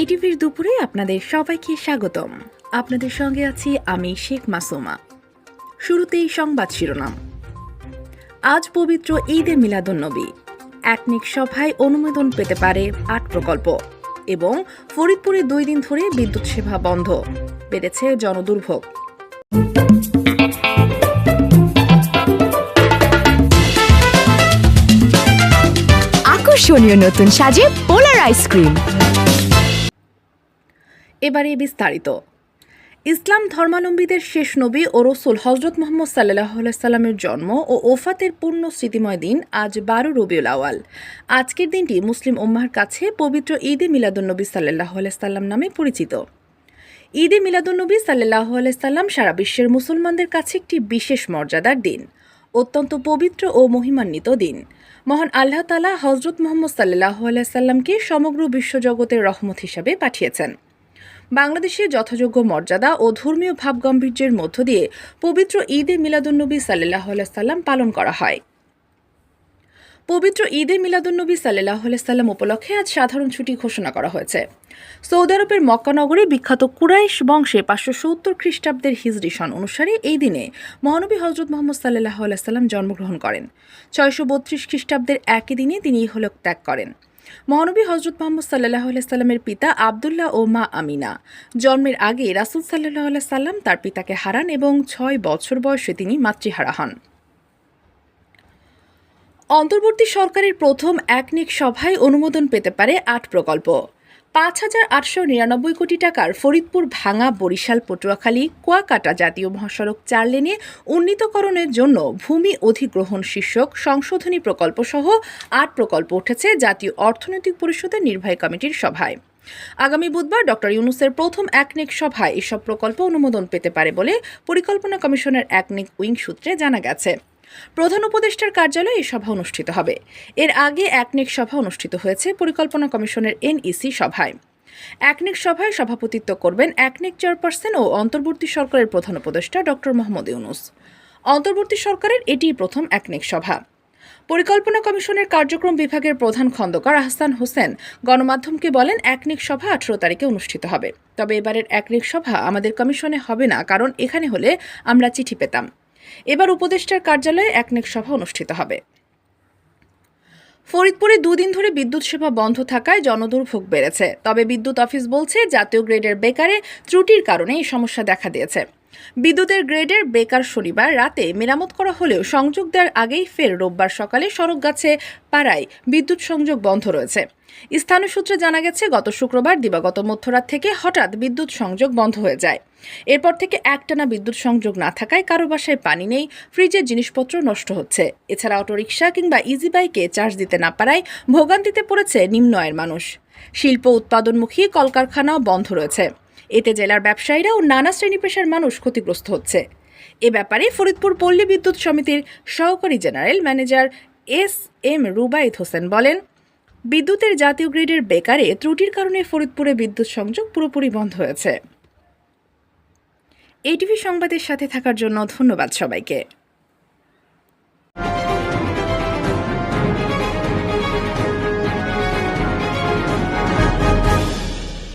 এটিভির দুপুরে আপনাদের সবাইকে স্বাগতম। আপনাদের সঙ্গে আছি আমি শেখ মাসুমা। শুরুতেই সংবাদ শিরোনাম। আজ পবিত্র ঈদে মিলাদুন্নবী। একনিক সভায় অনুমোদন পেতে পারে আট প্রকল্প এবং ফরিদপুরে দুই দিন ধরে বিদ্যুৎ সেবা বন্ধ, বেড়েছে জনদুর্ভোগ। আকর্ষণীয় নতুন সাজে পোলার আইসক্রিম। এবারে বিস্তারিত। ইসলাম ধর্মাবলম্বীদের শেষ নবী ও রসুল হজরত মোহাম্মদ সাল্লাহ সাল্লামের জন্ম ও ওফাতের পূর্ণ স্মৃতিময় দিন আজ বারো রবিউল আওয়াল আজকের দিনটি মুসলিম উম্মার কাছে পবিত্র ঈদে মিলাদুন্নবী সাল্লাহ সাল্লাম নামে পরিচিত। ঈদে মিলাদুন্নবী সাল্লাহ সাল্লাম সারা বিশ্বের মুসলমানদের কাছে একটি বিশেষ মর্যাদার দিন, অত্যন্ত পবিত্র ও মহিমান্বিত দিন। মহান আল্লাহ তালা হজরত মোহাম্মদ সাল্লাহ সাল্লামকে সমগ্র বিশ্বজগতের রহমত হিসাবে পাঠিয়েছেন। বাংলাদেশে যথাযোগ্য মর্যাদা ও ধর্মীয় ভাবগাম্ভীর্যের মধ্য দিয়ে পবিত্র ঈদে মিলাদুন্নবী সাল্লাহ সাল্লাম পালন করা হয়। পবিত্র ঈদে মিলাদুন্নবী সাল্লাহ সাল্লাম উপলক্ষে আজ সাধারণ ছুটি ঘোষণা করা হয়েছে। সৌদি আরবের মক্কানগরে বিখ্যাত কুরাইশ বংশে পাঁচশো সত্তর খ্রিস্টাব্দের হিজরি সন অনুসারে এই দিনে মহানবী হজরত মোহাম্মদ সাল্লাহ সাল্লাম জন্মগ্রহণ করেন। ছয়শো বত্রিশ খ্রিস্টাব্দের একই দিনে তিনি ইহলোক ত্যাগ করেন। মহানবী হজরত মোহাম্মদ সাল্লাহ সাল্লামের পিতা আবদুল্লাহ ও মা আমিনা। জন্মের আগে রাসুল সাল্লাহ সাল্লাম তার পিতাকে হারান এবং ছয় বছর বয়সে তিনি মাতৃহারা হন। অন্তর্বর্তী সরকারের প্রথম একনিক সভায় অনুমোদন পেতে পারে আট প্রকল্প। পাঁচ হাজার আটশো নিরানব্বই কোটি টাকার ফরিদপুর ভাঙা বরিশাল পটুয়াখালী কুয়াকাটা জাতীয় মহাসড়ক চার লেনে উন্নীতকরণের জন্য ভূমি অধিগ্রহণ শীর্ষক সংশোধনী প্রকল্প সহ আট প্রকল্প উঠেছে জাতীয় অর্থনৈতিক পরিষদের নির্বাহী কমিটির সভায়। আগামী বুধবার ডক্টর ইউনুসের প্রথম একনেক সভায় এসব প্রকল্প অনুমোদন পেতে পারে বলে পরিকল্পনা কমিশনের একনেক উইং সূত্রে জানা গেছে। প্রধান উপদেষ্টার কার্যালয়ে এই সভা অনুষ্ঠিত হবে। এর আগে একনেক সভা অনুষ্ঠিত হয়েছে পরিকল্পনা কমিশনের এনইসি সভায়। একনেক সভায় সভাপতিত্ব করবেন একনেক চেয়ারপারসন ও অন্তর্বর্তী সরকারের প্রধান উপদেষ্টা ডক্টর মোহাম্মদ ইউনুস। অন্তর্বর্তী সরকারের এটিই প্রথম একনেক সভা। পরিকল্পনা কমিশনের কার্যক্রম বিভাগের প্রধান খন্দকার আহসান হোসেন গণমাধ্যমকে বলেন, একনিক সভা আঠেরো তারিখে অনুষ্ঠিত হবে। তবে এবারের একনিক সভা আমাদের কমিশনে হবে না, কারণ এখানে হলে আমরা চিঠি পেতাম। এবার উপদেষ্টার কার্যালয়ে একনেক সভা অনুষ্ঠিত হবে। ফরিদপুরে দুদিন ধরে বিদ্যুৎ সেবা বন্ধ থাকায় জনদুর্ভোগ বেড়েছে। তবে বিদ্যুৎ অফিস বলছে, জাতীয় গ্রেডের বেকারে ত্রুটির কারণে এই সমস্যা দেখা দিয়েছে। বিদ্যুতের গ্রেডের বেকার শনিবার রাতে মেরামত করা হলেও সংযোগ দেওয়ার আগেই ফের রোববার সকালে সড়ক গাছে পাড়ায় বিদ্যুৎ সংযোগ বন্ধ রয়েছে। স্থানীয় সূত্রে জানা গেছে, গত শুক্রবার দিবাগত মধ্যরাত থেকে হঠাৎ বিদ্যুৎ সংযোগ বন্ধ হয়ে যায়। এরপর থেকে একটানা বিদ্যুৎ সংযোগ না থাকায় কারও বাসায় পানি নেই, ফ্রিজের জিনিসপত্র নষ্ট হচ্ছে। এছাড়া অটোরিকশা কিংবা ইজি বাইকে চার্জ দিতে না পারায় ভোগান্তিতে পড়েছে নিম্ন আয়ের মানুষ। শিল্প উৎপাদনমুখী কলকারখানাও বন্ধ রয়েছে। এতে জেলার ব্যবসায়ীরা ও নানা শ্রেণি পেশার মানুষ ক্ষতিগ্রস্ত হচ্ছে। এ ব্যাপারে ফরিদপুর পল্লী বিদ্যুৎ সমিতির সহকারী general manager S M Rubaid Hossain বলেন, বিদ্যুতের জাতীয় গ্রিডের বেকারে ত্রুটির কারণে ফরিদপুরে বিদ্যুৎ সংযোগ পুরোপুরি বন্ধ হয়েছে। এটিভি সংবাদের সাথে থাকার জন্য ধন্যবাদ সবাইকে।